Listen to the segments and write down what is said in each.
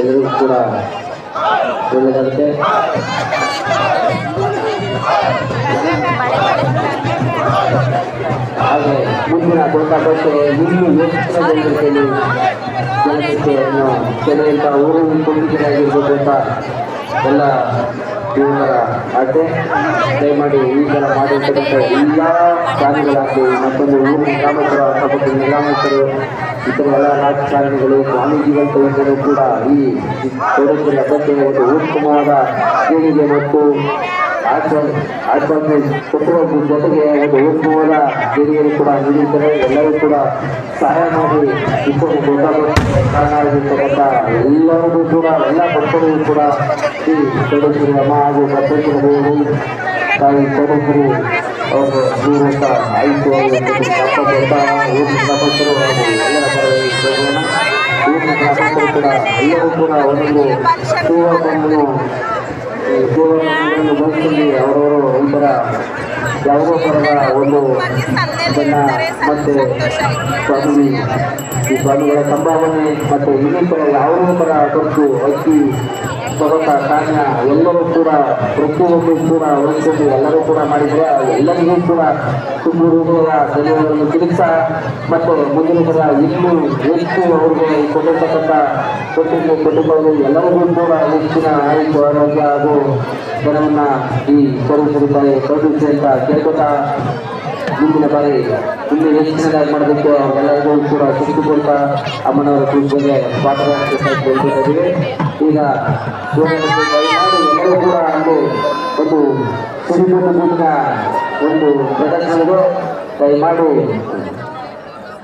ಎಲ್ಲರಿಗೂ ಕೂಡ ಒಳ್ಳೆಯದಾಗುತ್ತೆ. ಹಾಗೆ ಮುಂದಿನ ಬೇಕಾದಕ್ಕೆ ಇನ್ನೂ ಹೆಚ್ಚಿನ ಜನರಿಗೆ ಜನಸಂಖ್ಯೆಯನ್ನು ಕೆಲವಂತ ಊರು ಕುಟುಂಬರಾಗಿರ್ಬೋದು ಅಂತ ಎಲ್ಲ ಯುವಕರ ಆಸೆ ದಯಮಾಡಿ ಈ ಥರ ಮಾಡಿರ್ತಕ್ಕಂಥ ಎಲ್ಲ ಪ್ರಾಣಿಗಳಾಗಲಿ, ಮತ್ತೊಂದು ಊರಿನ ಗ್ರಾಮಸ್ಥರು ಅಕ್ಕಪಕ್ಕದ ಗ್ರಾಮಸ್ಥರು, ಇತರ ಎಲ್ಲ ರಾಜಕಾರಣಿಗಳು ವಾಣಿಜ್ಯಗಳು ತಗೊಂಡರೂ ಕೂಡ ಈ ಸೌರಭ್ಯದ ಬಗ್ಗೆ ಒಂದು ಉತ್ತಮವಾದ ಪೀಳಿಗೆ ಮತ್ತು ಆಶ್ವಾಸನೆ ಕೊಟ್ಟಿರೋದ್ರ ಜೊತೆಗೆ ಒಂದು ಉತ್ತಮವಾದ ಹಿರಿಯರು ಕೂಡ ನೀಡಿದ್ದಾರೆ ಎಲ್ಲರೂ ಕೂಡ ಸಹಾಯ ಮಾಡಿ ಇಬ್ಬರು ಕಾರಣವಾಗಿರ್ತಕ್ಕಂಥ ಎಲ್ಲರಿಗೂ ಕೂಡ ಎಲ್ಲ ಭಕ್ತರಿಗೂ ಕೂಡ ಶ್ರೀ ಸದಸ್ಯರು ಅಮ್ಮ ಹಾಗೂ ದೇವರು ತಾಯಿ ಸದಸ್ಯರು ಅವರು ಜೀವಂತ ಆಯಿತು ಭಕ್ತರು ಕೂಡ ಎಲ್ಲರೂ ಕೂಡ ಒಂದೊಂದು ಸೇವೆಯನ್ನು ಬಳಸಿಕೊಂಡು ಅವರವರು ಒಂಥರ ಯಾವುದೋ ಥರದ ಒಂದು ಬಣ್ಣ ಮತ್ತು ಸ್ವಾಮಿ ಈ ಸ್ವಾಮಿಗಳ ಸಂಭಾವನೆ ಮತ್ತು ಇನ್ನಿತರ ಯಾವುದೇ ಥರ ಖರ್ಚು ಅಕ್ಕಿ ಪರ್ವತ ಕಾರ್ಯ ಎಲ್ಲರೂ ಕೂಡ ಪ್ರತಿಯೊಂದು ಕೂಡ ಒಳಗೊಂಡು ಎಲ್ಲರೂ ಕೂಡ ಮಾಡಿದ್ರೆ ಎಲ್ಲರಿಗೂ ಕೂಡ ತುಂಬ ಹೃದಯ ಧನ್ಯವಾದಗಳನ್ನು ತಿಳಿಸ ಮತ್ತು ಮುಂದಿನ ದಿನ ಇನ್ನೂ ಎಷ್ಟು ಅವ್ರಿಗೆ ಕೊಟ್ಟಿರ್ತಕ್ಕಂಥ ಕುಟುಂಬ ಕುಟುಂಬಗಳು ಎಲ್ಲರಿಗೂ ಕೂಡ ಹೆಚ್ಚಿನ ಆಯುಷ್ ಆರೋಗ್ಯ ಹಾಗೂ ಜನವನ್ನು ಈ ಸ್ವರೂಪರಿದ್ದಾರೆ ಕರುಣಿಸಿ ಅಂತ ಕೇಳ್ಕೊತಾ ಮುಂದಿನ ಬಾರಿ ಇನ್ನೂ ಹೆಚ್ಚಿನದಾಗಿ ಮಾಡಬೇಕು. ಎಲ್ಲರಿಗೂ ಕೂಡ ಶಕ್ತಿ ಕೊಡ್ತಾ ಅಮ್ಮನವರ ಪೂಜೆಗೆ ಪಾತ್ರರಾಗಿದ್ದೀವಿ ಈಗ ಎಲ್ಲರೂ ಕೂಡ ಒಂದು ಒಂದು ಸಿರಿಮಣ್ಣು ಮುಂದಿನ ಒಂದು ಪ್ರದರ್ಶನಗಳು ದಯಮಾಡಿ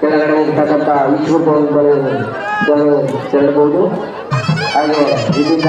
ಕೆಳಗಡೆ ಇರ್ತಕ್ಕಂಥ ವಿಶ್ವಗಳು ತೆರಳಬಹುದು. ಹಾಗೆ ಇದರಿಂದ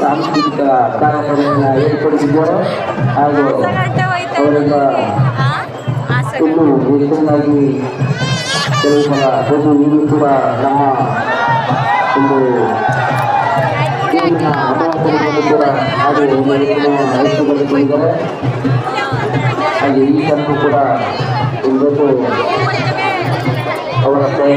ಸಾಂಸ್ಕೃತಿಕ ಕಾರ್ಯಕ್ರಮವನ್ನು ಏರ್ಪಡಿಸಿದ್ದಾರೆ. ಹಾಗೂ ಅವರಿಂದ ಇನ್ನು ಹೆಚ್ಚಿನದಾಗಿ ಕೆಲವು ಸಲ ಒಂದು ಇದು ಕೂಡ ನಮ್ಮ ಒಂದು ಕೂಡ ಹಾಗೂ ಕೂಡ ಅವರ ಪ್ರಯತ್ನ